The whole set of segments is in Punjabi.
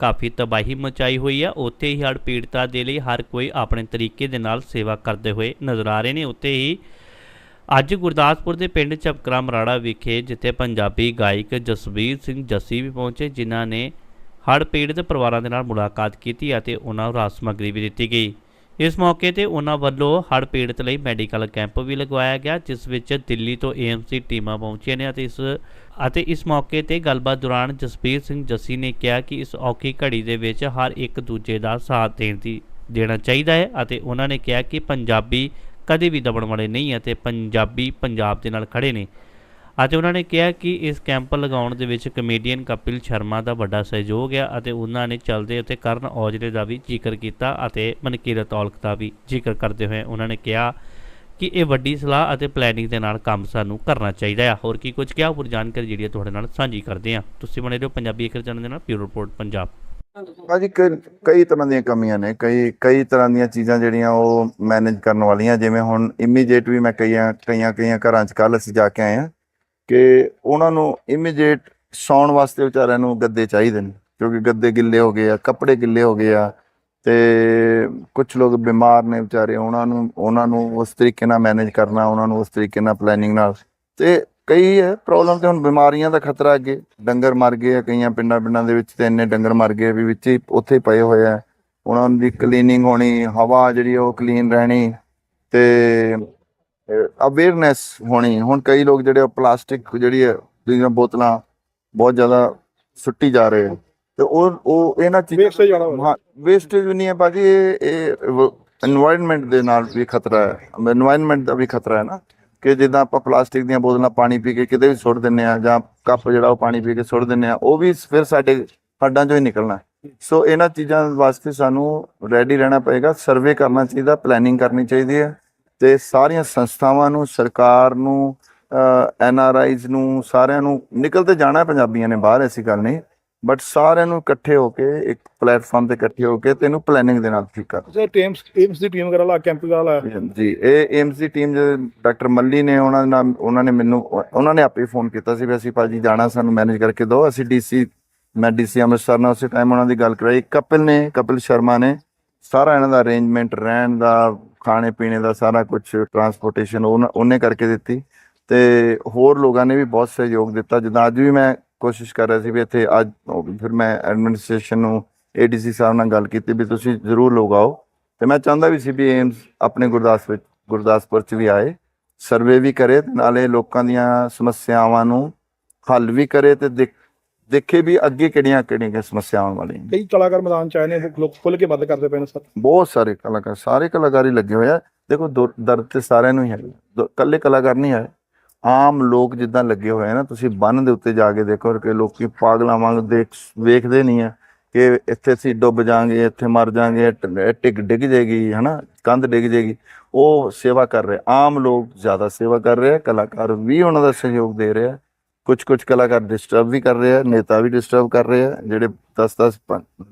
ਕਾਫੀ ਤਬਾਹੀ ਮਚਾਈ ਹੋਈ ਆ। ਉੱਥੇ ਹੀ ਹੜ੍ਹ ਪੀੜਤਾਂ ਦੇ ਲਈ ਹਰ ਕੋਈ ਆਪਣੇ ਤਰੀਕੇ ਦੇ ਨਾਲ ਸੇਵਾ ਕਰਦੇ ਹੋਏ ਨਜ਼ਰ ਆ ਰਹੇ ਨੇ। ਉੱਥੇ ਹੀ ਅੱਜ ਗੁਰਦਾਸਪੁਰ ਦੇ ਪਿੰਡ ਚਪਕਰਾ ਮਰਾੜਾ ਵਿਖੇ ਜਿੱਥੇ ਪੰਜਾਬੀ ਗਾਇਕ ਜਸਵੀਰ ਸਿੰਘ ਜੱਸੀ ਵੀ ਪਹੁੰਚੇ, ਜਿਨ੍ਹਾਂ ਨੇ ਹੜ੍ਹ ਪੀੜਤ ਪਰਿਵਾਰਾਂ ਦੇ ਨਾਲ ਮੁਲਾਕਾਤ ਕੀਤੀ ਅਤੇ ਉਹਨਾਂ ਨੂੰ ਰਾਹਤ ਸਮੱਗਰੀ ਵੀ ਦਿੱਤੀ ਗਈ। ਇਸ ਮੌਕੇ ਤੇ ਉਹਨਾਂ ਵੱਲੋਂ ਹੜ੍ਹ ਪੀੜਤ ਲਈ ਮੈਡੀਕਲ ਕੈਂਪ ਵੀ ਲਗਵਾਇਆ ਗਿਆ, ਜਿਸ ਵਿੱਚ ਦਿੱਲੀ ਤੋਂ ਏਐਮਸੀ ਟੀਮਾਂ ਪਹੁੰਚੀਆਂ ਨੇ ਅਤੇ ਇਸ ਅਤੇ ਇਸ ਮੌਕੇ ਤੇ ਗੱਲਬਾਤ ਦੌਰਾਨ ਜਸਵੀਰ ਸਿੰਘ ਜੱਸੀ ਨੇ ਕਿਹਾ ਕਿ ਇਸ ਔਖੀ ਘੜੀ ਦੇ ਵਿੱਚ ਹਰ ਇੱਕ ਦੂਜੇ ਦਾ ਸਾਥ ਦੇਣ ਦੀ, ਦੇਣਾ ਚਾਹੀਦਾ ਹੈ ਅਤੇ ਉਹਨਾਂ ਨੇ ਕਿਹਾ ਕਿ ਪੰਜਾਬੀ ਕਦੇ ਵੀ ਦਬਣ ਵਾਲੇ ਨਹੀਂ ਅਤੇ ਪੰਜਾਬੀ ਪੰਜਾਬ ਦੇ ਨਾਲ ਖੜੇ ਨੇ। ਅਤੇ ਉਹਨਾਂ ਨੇ ਕਿਹਾ ਕਿ ਇਸ ਕੈਂਪ ਲਗਾਉਣ ਦੇ ਵਿੱਚ ਕਮੇਡੀਅਨ ਕਪਿਲ ਸ਼ਰਮਾ ਦਾ ਵੱਡਾ ਸਹਿਯੋਗ ਹੈ ਅਤੇ ਉਹਨਾਂ ਨੇ ਚਲਦੇ ਉੱਤੇ ਕਰਨ ਔਜਲੇ ਦਾ ਵੀ ਜ਼ਿਕਰ ਕੀਤਾ ਅਤੇ ਮਨਕੀਰਤ ਔਲਖ ਦਾ ਵੀ ਜ਼ਿਕਰ ਕਰਦੇ ਹੋਏ ਉਹਨਾਂ ਨੇ ਕਿਹਾ ਕਿ ਇਹ ਵੱਡੀ ਸਲਾਹ ਅਤੇ ਪਲੈਨਿੰਗ ਦੇ ਨਾਲ ਕੰਮ ਸਾਨੂੰ ਕਰਨਾ ਚਾਹੀਦਾ ਹੈ ਹੋਰ ਕੀ ਕੁਝ ਕਿਹਾ? ਹੋਰ ਜਾਣਕਾਰੀ ਜਿਹੜੀ ਹੈ ਤੁਹਾਡੇ ਨਾਲ ਸਾਂਝੀ ਕਰਦੇ ਹਾਂ। ਤੁਸੀਂ ਬਣੇ ਰਹੋ ਪੰਜਾਬੀ ਇੱਕ ਚੈਨਲ ਦੇ ਨਾਲ ਪਿਊਰ ਰਿਪੋਰਟ, ਪੰਜਾਬ। ਭਾਜੀ, ਕਈ ਤਰ੍ਹਾਂ ਦੀਆਂ ਕਮੀਆਂ ਨੇ। ਕਈ ਕਈ ਤਰ੍ਹਾਂ ਦੀਆਂ ਚੀਜ਼ਾਂ ਜਿਹੜੀਆਂ ਉਹ ਮੈਨੇਜ ਕਰਨ ਵਾਲੀਆਂ, ਜਿਵੇਂ ਹੁਣ ਇਮੀਡੀਏਟ ਵੀ ਮੈਂ ਕਈਆਂ ਕਈਆਂ ਕਈਆਂ ਘਰਾਂ 'ਚ ਕੱਲ ਅਸੀਂ ਜਾ ਕੇ ਆਏ ਹਾਂ। ਕਿ ਉਹਨਾਂ ਨੂੰ ਇਮੀਡੀਏਟ ਸੌਣ ਵਾਸਤੇ ਵਿਚਾਰਿਆਂ ਨੂੰ ਗੱਦੇ ਚਾਹੀਦੇ ਨੇ, ਕਿਉਂਕਿ ਗੱਦੇ ਗਿੱਲੇ ਹੋ ਗਏ ਆ, ਕੱਪੜੇ ਗਿੱਲੇ ਹੋ ਗਏ ਆ ਤੇ ਕੁਝ ਲੋਕ ਬਿਮਾਰ ਨੇ ਵਿਚਾਰੇ, ਉਹਨਾਂ ਨੂੰ ਉਹਨਾਂ ਨੂੰ ਉਸ ਤਰੀਕੇ ਨਾਲ ਮੈਨੇਜ ਕਰਨਾ, ਉਹਨਾਂ ਨੂੰ ਉਸ ਤਰੀਕੇ ਨਾਲ ਪਲੈਨਿੰਗ ਨਾਲ ਤੇ ਕਈ ਹੈ ਪ੍ਰੋਬਲਮ ਤੇ ਹੁਣ ਬਿਮਾਰੀਆਂ ਦਾ ਖਤਰਾ ਅੱਗੇ, ਡੰਗਰ ਮਰ ਗਏ ਆ, ਕਈਆਂ ਪਿੰਡਾਂ ਪਿੰਡਾਂ ਦੇ ਵਿੱਚ ਤੇ ਇੰਨੇ ਡੰਗਰ ਮਰ ਗਏ ਵੀ ਵਿੱਚ ਹੀ ਉੱਥੇ ਪਏ ਹੋਏ ਆ, ਉਹਨਾਂ ਦੀ ਕਲੀਨਿੰਗ ਹੋਣੀ, ਹਵਾ ਜਿਹੜੀ ਉਹ ਕਲੀਨ ਰਹਿਣੀ ਤੇ ਅਵੇਅਰਨੈਸ ਹੋਣੀ ਹੁਣ ਕਈ ਲੋਕ ਜਿਹੜੇ ਪਲਾਸਟਿਕ ਜਿਹੜੀ ਹੈ ਜਿਹੜੀਆਂ ਬੋਤਲਾਂ ਬਹੁਤ ਜ਼ਿਆਦਾ ਸੁੱਟੀ ਜਾ ਰਹੇ ਤੇ ਉਹ ਉਹ ਇਹਨਾਂ ਚੀਜ਼ਾਂ ਵੇਸਟੇਜ ਨਹੀਂ ਹੈ ਬਾਕੀ ਇਹ এনवायरमेंट ਦੇ ਨਾਲ ਵੀ ਖਤਰਾ ਹੈ। এনवायरमेंट ਦਾ ਵੀ ਖਤਰਾ ਹੈ ਨਾ ਕਿ ਜਿੱਦਾਂ ਆਪਾਂ ਪਲਾਸਟਿਕ ਦੀਆਂ ਬੋਤਲਾਂ ਪਾਣੀ ਪੀ ਕੇ ਕਿਤੇ ਵੀ ਸੁੱਟ ਦਿੰਨੇ ਆ ਜਾਂ ਕੱਪ ਜਿਹੜਾ ਉਹ ਪਾਣੀ ਪੀ ਕੇ ਸੁੱਟ ਦਿੰਨੇ ਆ ਉਹ ਵੀ ਫਿਰ ਸਾਡੇ ਹੱਡਾਂ ਚੋਂ ਹੀ ਨਿਕਲਣਾ ਸੋ ਇਹਨਾਂ ਚੀਜ਼ਾਂ ਵਾਸਤੇ ਸਾਨੂੰ ਰੈਡੀ ਰਹਿਣਾ ਪਏਗਾ। ਸਰਵੇ ਕਰਨਾ ਚਾਹੀਦਾ ਪਲੈਨਿੰਗ ਕਰਨੀ ਚਾਹੀਦੀ ਹੈ। ਤੇ ਸਾਰੀਆਂ ਸੰਸਥਾਵਾਂ ਨੂੰ ਸਰਕਾਰ ਨੂੰ ਐਨ ਆਰ ਆਈਜ਼ ਨੂੰ ਸਾਰਿਆਂ ਨੂੰ ਨਿਕਲ ਤੇ ਜਾਣਾ ਪੰਜਾਬੀਆਂ ਨੇ ਬਾਹਰ ਐਸੀ ਗੱਲ ਨਹੀਂ। ਬਟ ਸਾਰਿਆਂ ਨੂੰ ਇਕੱਠੇ ਹੋ ਕੇ ਇੱਕ ਪਲੇਟਫਾਰਮ ਤੇ ਇਕੱਠੇ ਹੋ ਕੇ ਤੈਨੂੰ ਪਲੈਨਿੰਗ ਦੇ ਨਾਲ ਠੀਕ ਕਰ ਸਰ ਟੀਮਸ ਟੀਮਸ ਦੀ ਟੀਮ ਵਗੈਰਾ ਲਾ ਕੈਂਪ ਵਗੈਰਾ ਲਾਇਆ ਜੀ ਇਹ ਏਮਸ ਦੀ ਟੀਮ ਜੇ ਡਾਕਟਰ ਮੱਲੀ ਨੇ ਉਹਨਾਂ ਦੇ ਨਾਲ ਉਹਨਾਂ ਨੇ ਮੈਨੂੰ ਉਹਨਾਂ ਨੇ ਆਪੇ ਫੋਨ ਕੀਤਾ ਸੀ ਵੀ ਅਸੀਂ ਭਾਜੀ ਜਾਣਾ ਸਾਨੂੰ ਮੈਨੇਜ ਕਰਕੇ ਦਿਓ। ਅਸੀਂ ਡੀਸੀ ਮੈਂ ਡੀਸੀ ਅੰਮ੍ਰਿਤਸਰ ਨਾਲ ਉਸੇ ਟਾਈਮ ਉਹਨਾਂ ਦੀ ਗੱਲ ਕਰਾਈ। ਕਪਿਲ ਨੇ ਕਪਿਲ ਸ਼ਰਮਾ ਨੇ। ਸਾਰਾ ਇਹਨਾਂ ਦਾ ਅਰੇਂਜਮੈਂਟ ਰਹਿਣ ਦਾ ਖਾਣੇ ਪੀਣੇ ਦਾ ਸਾਰਾ ਕੁਝ ਟਰਾਂਸਪੋਰਟੇਸ਼ਨ ਉਹਨੇ ਕਰਕੇ ਦਿੱਤੀ। ਤੇ ਹੋਰ ਲੋਕਾਂ ਨੇ ਵੀ ਬਹੁਤ ਸਹਿਯੋਗ ਦਿੱਤਾ। ਜਿੱਦਾਂ ਅੱਜ ਵੀ ਮੈਂ ਕੋਸ਼ਿਸ਼ ਕਰ ਰਿਹਾ ਸੀ ਵੀ ਇੱਥੇ ਅੱਜ ਫਿਰ ਮੈਂ ਐਡਮਿਨਿਸਟ੍ਰੇਸ਼ਨ ਨੂੰ ਏਡੀਸੀ ਸਾਹਿਬ ਨਾਲ ਗੱਲ ਕੀਤੀ ਵੀ ਤੁਸੀਂ ਜ਼ਰੂਰ ਲੋਕ ਆਓ। ਤੇ ਮੈਂ ਚਾਹੁੰਦਾ ਵੀ ਸੀ ਵੀ ਏਮਸ ਆਪਣੇ ਗੁਰਦਾਸਪੁਰ ਗੁਰਦਾਸਪੁਰ ਚ ਵੀ ਆਏ। ਸਰਵੇ ਵੀ ਕਰੇ ਤੇ ਨਾਲੇ ਲੋਕਾਂ ਦੀਆਂ ਸਮੱਸਿਆਵਾਂ ਨੂੰ ਹੱਲ ਵੀ ਕਰੇ ਤੇ ਦੇਖ- ਵੀ ਅੱਗੇ ਕਿਹੜੀਆਂ ਕਿਹੜੀਆਂ ਸਮੱਸਿਆਵਾਂ ਵਾਲੀਆਂ ਕਈ ਕਲਾਕਾਰ ਮੈਦਾਨ ਚ ਆਏ ਨੇ ਲੋਕ ਖੁੱਲ ਕੇ ਮਦਦ ਕਰਦੇ ਪਏ ਨੇ ਸਰ। ਬਹੁਤ ਸਾਰੇ ਕਲਾਕਾਰ ਸਾਰੇ ਕਲਾਕਾਰ ਲੱਗੇ ਹੋਏ ਆ। ਦੇਖੋ ਦੁਰ- ਦਰਦ ਤੇ ਸਾਰਿਆਂ ਨੂੰ ਹੀ ਹੈ ਇਕੱਲੇ ਕਲਾਕਾਰ ਨਹੀਂ ਹੈ ਆਮ ਲੋਕ ਜਿੱਦਾਂ ਲੱਗੇ ਹੋਏ ਆ ਨਾ ਤੁਸੀਂ ਬੰਨ ਦੇ ਉੱਤੇ ਜਾ ਕੇ ਦੇਖੋ ਕਿ ਲੋਕੀ ਪਾਗਲਾਂ ਵਾਂਗ ਦੇਖ ਵੇਖਦੇ ਨਹੀਂ ਆ ਕਿ ਇੱਥੇ ਅਸੀਂ ਡੁੱਬ ਜਾਾਂਗੇ ਇੱਥੇ ਮਰ ਜਾਾਂਗੇ ਟਿਕ ਡਿੱਗ ਜਾਏਗੀ ਹਨਾ? ਕੰਧ ਡਿੱਗ ਜਾਏਗੀ। ਉਹ ਸੇਵਾ ਕਰ ਰਹੇ ਆਮ ਲੋਕ ਜ਼ਿਆਦਾ ਸੇਵਾ ਕਰ ਰਹੇ ਆ। ਕਲਾਕਾਰ ਵੀ ਉਹਨਾਂ ਦਾ ਸਹਿਯੋਗ ਦੇ ਰਹੇ ਆ। ਕੁਝ ਕੁਝ ਕਲਾਕਾਰ ਡਿਸਟਰਬ ਵੀ ਕਰ ਰਹੇ ਆ ਨੇਤਾ ਵੀ ਡਿਸਟਰਬ ਕਰ ਰਹੇ ਆ ਜਿਹੜੇ 10 10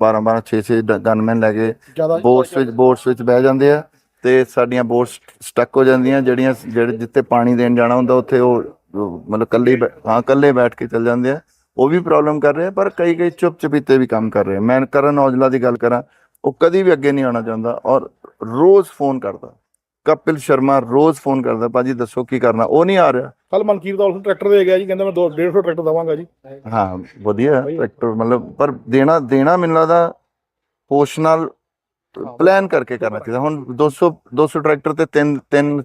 12 12 6 6 ਗਨਮੈਨ ਲੈ ਕੇ ਬੋਟਸ ਵਿੱਚ ਬੋਟਸ ਵਿੱਚ ਬਹਿ ਜਾਂਦੇ ਆ ਤੇ ਸਾਡੀਆਂ ਬੋਟਸ ਸਟਕ ਹੋ ਜਾਂਦੀਆਂ ਜਿਹੜੀਆਂ ਜਿਹੜੇ ਜਿੱਥੇ ਪਾਣੀ ਦੇਣ ਜਾਣਾ ਹੁੰਦਾ ਉੱਥੇ ਉਹ ਮਤਲਬ ਕੱਲੇ ਹੀ ਕੱਲੇ ਬੈਠ ਕੇ ਚੱਲ ਜਾਂਦੇ ਆ। ਉਹ ਵੀ ਪ੍ਰੋਬਲਮ ਕਰ ਰਹੇ ਆ ਪਰ ਕਈ ਕਈ ਚੁੱਪ ਚਪੀਤੇ ਵੀ ਕੰਮ ਕਰ ਰਹੇ ਆ। ਮੈਂ ਕਰਨ ਔਜਲਾ ਦੀ ਗੱਲ ਕਰਾਂ ਉਹ ਕਦੀ ਵੀ ਅੱਗੇ ਨਹੀਂ ਆਉਣਾ ਚਾਹੁੰਦਾ ਔਰ ਰੋਜ਼ ਫੋਨ ਕਰਦਾ। ਕਪਿਲ ਸ਼ਰਮਾ ਰੋਜ਼ ਫੋਨ ਕਰਦਾ ਭਾਜੀ ਦੱਸੋ ਕੀ ਕਰਨਾ? ਉਹ ਨਹੀਂ ਆ ਰਿਹਾ। ਕੱਲ ਮਨਕੀਰ ਦਾ ਉਸ ਟਰੈਕਟਰ ਦੇ ਗਿਆ ਜੀ ਕਹਿੰਦਾ ਮੈਂ 2 150 ਟਰੈਕਟਰ ਦਵਾਂਗਾ ਜੀ। ਹਾਂ ਵਧੀਆ ਟਰੈਕਟਰ ਮਤਲਬ ਪਰ ਦੇਣਾ ਦੇਣਾ ਮੈਨੂੰ ਲੱਗਦਾ ਹੋਸ਼ ਨਾਲ ਪਲਾਨ ਕਰਕੇ ਕਰਨਾ ਚਾਹੀਦਾ। ਹੁਣ 200 200 ਟਰੈਕਟਰ ਤੇ ਤਿੰਨ ਤਿੰਨ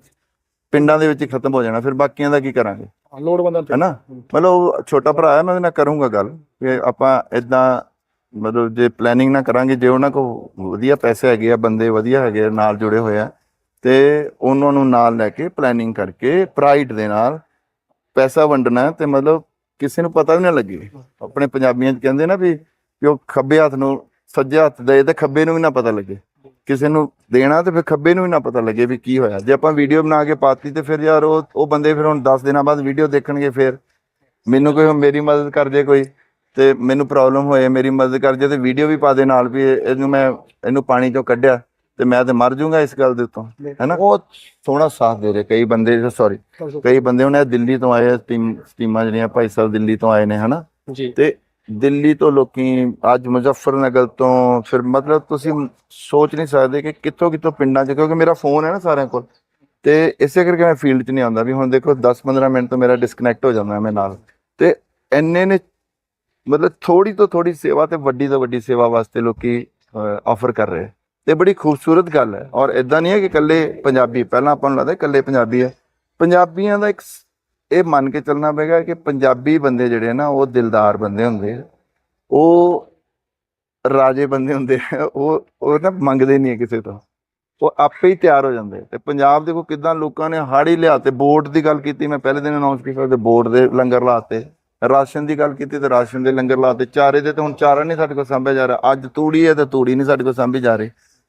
ਪਿੰਡਾਂ ਦੇ ਵਿੱਚ ਹੀ ਖਤਮ ਹੋ ਜਾਣਾ ਫਿਰ ਬਾਕੀਆਂ ਦਾ ਕੀ ਕਰਾਂਗੇ? ਲੋਡ ਬੰਦਾ ਤੇ। ਹੈਨਾ? ਮਤਲਬ ਉਹ ਛੋਟਾ ਭਰਾ ਹੈ ਮੈਂ ਉਹਦੇ ਨਾਲ ਕਰੂੰਗਾ ਗੱਲ ਕਿ ਆਪਾਂ ਇਦਾਂ ਮਤਲਬ ਜੇ ਪਲੈਨਿੰਗ ਨਾ ਕਰਾਂਗੇ ਜੇ ਉਹਨਾਂ ਕੋ ਵਧੀਆ ਪੈਸੇ ਹੈਗੇ ਆ ਬੰਦੇ ਵਧੀਆ ਹੈਗੇ ਆ, ਨਾਲ ਜੁੜੇ ਹੋਏ ਆ ਤੇ ਉਹਨਾਂ ਨੂੰ ਨਾਲ ਲੈ ਕੇ ਪਲੈਨਿੰਗ ਕਰਕੇ ਪ੍ਰਾਈਡ ਦੇ ਨਾਲ ਪੈਸਾ ਵੰਡਣਾ ਤੇ ਮਤਲਬ ਕਿਸੇ ਨੂੰ ਪਤਾ ਵੀ ਨਾ ਲੱਗੇ। ਆਪਣੇ ਪੰਜਾਬੀਆਂ ਚ ਕਹਿੰਦੇ ਨਾ ਵੀ ਵੀ ਉਹ ਖੱਬੇ ਹੱਥ ਨੂੰ ਸੱਜੇ ਹੱਥ ਦੇ ਤੇ ਖੱਬੇ ਨੂੰ ਵੀ ਨਾ ਪਤਾ ਲੱਗੇ। ਕਿਸੇ ਨੂੰ ਦੇਣਾ ਤੇ ਫਿਰ ਖੱਬੇ ਨੂੰ ਵੀ ਨਾ ਪਤਾ ਲੱਗੇ ਵੀ ਕੀ ਹੋਇਆ। ਜੇ ਆਪਾਂ ਵੀਡੀਓ ਬਣਾ ਕੇ ਪਾਤੀ ਤੇ ਫਿਰ ਯਾਰ ਉਹ ਉਹ ਬੰਦੇ ਫਿਰ ਹੁਣ 10 ਦਿਨਾਂ ਬਾਅਦ ਵੀਡੀਓ ਦੇਖਣਗੇ ਫਿਰ। ਮੈਨੂੰ ਕੋਈ ਮੇਰੀ ਮਦਦ ਕਰ ਜੇ ਕੋਈ ਤੇ ਮੈਨੂੰ ਪ੍ਰੋਬਲਮ ਹੋਏ, ਮੇਰੀ ਮਦਦ ਕਰ ਜੇ ਤੇ ਵੀਡੀਓ ਵੀ ਪਾ ਦੇ ਨਾਲ ਵੀ ਇਹਨੂੰ ਮੈਂ, ਇਹਨੂੰ ਪਾਣੀ ਚੋਂ ਕੱਢਿਆ। ਤੇ ਮੈਂ ਤੇ ਮਰ ਜਾਊਂਗਾ ਇਸ ਗੱਲ ਦੇ ਉੱਤੋਂ ਹੈਨਾ? ਉਹ ਸੋਹਣਾ ਸਾਥ ਦੇ ਰਹੇ ਕਈ ਬੰਦੇ ਸੌਰੀ ਕਈ ਬੰਦੇ ਹੁਣ ਇਹ ਦਿੱਲੀ ਤੋਂ ਆਏ ਟੀਮ ਟੀਮਾਂ ਜਿਹੜੀਆਂ ਭਾਈ ਸਾਹਿਬ ਦਿੱਲੀ ਤੋਂ ਆਏ ਨੇ ਹਨਾ? ਤੇ ਦਿੱਲੀ ਤੋਂ ਲੋਕੀ ਅੱਜ ਮੁਜ਼ੱਫਰਨਗਰ ਤੋਂ ਫਿਰ ਮਤਲਬ ਤੁਸੀਂ ਸੋਚ ਨਹੀਂ ਸਕਦੇ ਕਿ ਕਿੱਥੋਂ ਕਿੱਥੋਂ ਪਿੰਡਾਂ 'ਚ ਕਿਉਂਕਿ ਮੇਰਾ ਫੋਨ ਹੈ ਨਾ ਸਾਰਿਆਂ ਕੋਲ। ਤੇ ਇਸੇ ਕਰਕੇ ਮੈਂ ਫੀਲਡ 'ਚ ਨਹੀਂ ਆਉਂਦਾ ਵੀ ਹੁਣ ਦੇਖੋ 10-15 ਮਿੰਟ ਤੋਂ ਮੇਰਾ ਡਿਸਕਨੈਕਟ ਹੋ ਜਾਂਦਾ ਮੈਂ ਨਾਲ। ਤੇ ਇੰਨੇ ਨੇ ਮਤਲਬ ਥੋੜੀ ਤੋਂ ਥੋੜੀ ਸੇਵਾ ਤੇ ਵੱਡੀ ਤੋਂ ਵੱਡੀ ਸੇਵਾ ਵਾਸਤੇ ਲੋਕੀ ਆਫਰ ਕਰ ਰਹੇ ਤੇ ਬੜੀ ਖੂਬਸੂਰਤ ਗੱਲ ਹੈ। ਔਰ ਇਦਾਂ ਨਹੀਂ ਹੈ ਕਿ ਇਕੱਲੇ ਪੰਜਾਬੀ, ਪਹਿਲਾਂ ਆਪਾਂ ਨੂੰ ਲੱਗਦਾ ਇਕੱਲੇ ਪੰਜਾਬੀ ਹੈ। ਪੰਜਾਬੀਆਂ ਦਾ ਇੱਕ ਇਹ ਮੰਨ ਕੇ ਚੱਲਣਾ ਪਏਗਾ ਕਿ ਪੰਜਾਬੀ ਬੰਦੇ ਜਿਹੜੇ ਨਾ, ਉਹ ਦਿਲਦਾਰ ਬੰਦੇ ਹੁੰਦੇ ਉਹ ਰਾਜੇ ਬੰਦੇ ਹੁੰਦੇ ਉਹ ਉਹ ਨਾ ਮੰਗਦੇ ਨਹੀਂ ਹੈ ਕਿਸੇ ਤੋਂ। ਉਹ ਆਪੇ ਹੀ ਤਿਆਰ ਹੋ ਜਾਂਦੇ ਤੇ ਪੰਜਾਬ ਦੇਖੋ ਕਿਦਾਂ ਲੋਕਾਂ ਨੇ ਹਾੜੀ ਲਿਆ ਤੇ ਬੋਰਡ ਦੀ ਗੱਲ ਕੀਤੀ। ਮੈਂ ਪਹਿਲੇ ਦਿਨ ਅਨਾਉਂਸ ਕੀਤਾ ਤੇ ਬੋਰਡ ਦੇ ਲੰਗਰ ਲਾਤੇ ਰਾਸ਼ਨ ਦੀ ਗੱਲ ਕੀਤੀ ਤੇ ਰਾਸ਼ਨ ਦੇ ਲੰਗਰ ਲਾਤੇ ਚਾਰੇ ਦੇ ਤੇ ਹੁਣ ਚਾਰਾ ਨਹੀਂ ਸਾਡੇ ਕੋਲ ਸਾਂਭਿਆ ਜਾ ਰਿਹਾ। ਅੱਜ ਤੂੜੀ ਹੈ ਤੇ ਤੂੜੀ ਨਹੀਂ ਸਾਡੇ ਕੋਲ ਸਾਂਭੀ ਜਾ ਰਹੀ।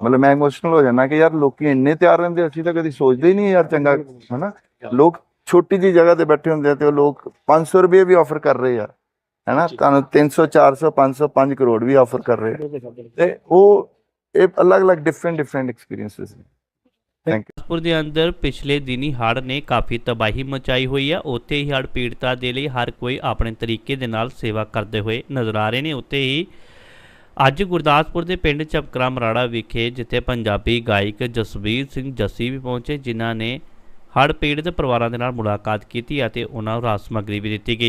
ਮਤਲਬ ਮੈਂ ਇਮੋਸ਼ਨਲ ਹੋ ਜਾਂਦਾ ਕਿ ਯਾਰ ਲੋਕੀ ਇੰਨੇ ਤਿਆਰ ਰਹਿੰਦੇ ਅਸੀਂ ਤਾਂ ਕਦੀ ਸੋਚਦੇ ਹੀ ਨਹੀਂ ਯਾਰ ਚੰਗਾ ਹਨਾ? ਲੋਕ ਛੋਟੀ ਜੀ ਜਗ੍ਹਾ ਤੇ ਬੈਠੇ ਹੁੰਦੇ ਆ ਤੇ ਉਹ ਲੋਕ 500 ਰੁਪਏ ਵੀ ਆਫਰ ਕਰ ਰਹੇ ਆ ਹੈਨਾ? ਤੁਹਾਨੂੰ 300 400 500 5 ਕਰੋੜ ਵੀ ਆਫਰ ਕਰ ਰਹੇ ਆ। ਤੇ ਉਹ ਇਹ ਅਲੱਗ-ਅਲੱਗ ਡਿਫਰੈਂਟ ਡਿਫਰੈਂਟ ਐਕਸਪੀਰੀਐਂਸਸ ਨੇ। ਗੁਰਦਾਸਪੁਰ ਦੇ ਅੰਦਰ ਪਿਛਲੇ ਦਿਨੀ ਹੜ੍ਹ ਨੇ ਕਾਫੀ ਤਬਾਹੀ ਮਚਾਈ ਹੋਈ ਹੈ ਉੱਥੇ ਹੀ ਹੜ੍ਹ ਪੀੜਤਾਂ ਦੇ ਲਈ ਹਰ ਕੋਈ ਆਪਣੇ ਤਰੀਕੇ ਦੇ ਨਾਲ ਸੇਵਾ ਕਰਦੇ ਹੋਏ ਨਜ਼ਰ ਆ ਰਹੇ ਨੇ। ਉੱਥੇ ਹੀ ਅੱਜ ਗੁਰਦਾਸਪੁਰ ਦੇ ਪਿੰਡ ਚਪਕਰਾ ਮਰਾੜਾ ਵਿਖੇ ਜਿੱਥੇ ਪੰਜਾਬੀ ਗਾਇਕ ਜਸਵੀਰ ਸਿੰਘ ਜੱਸੀ ਵੀ ਪਹੁੰਚੇ, ਜਿਨ੍ਹਾਂ ਨੇ ਹੜ੍ਹ ਪੀੜਤ ਪਰਿਵਾਰਾਂ ਦੇ ਨਾਲ ਮੁਲਾਕਾਤ ਕੀਤੀ ਅਤੇ ਉਹਨਾਂ ਨੂੰ ਰਾਹਤ ਸਮੱਗਰੀ ਵੀ ਦਿੱਤੀ ਗਈ।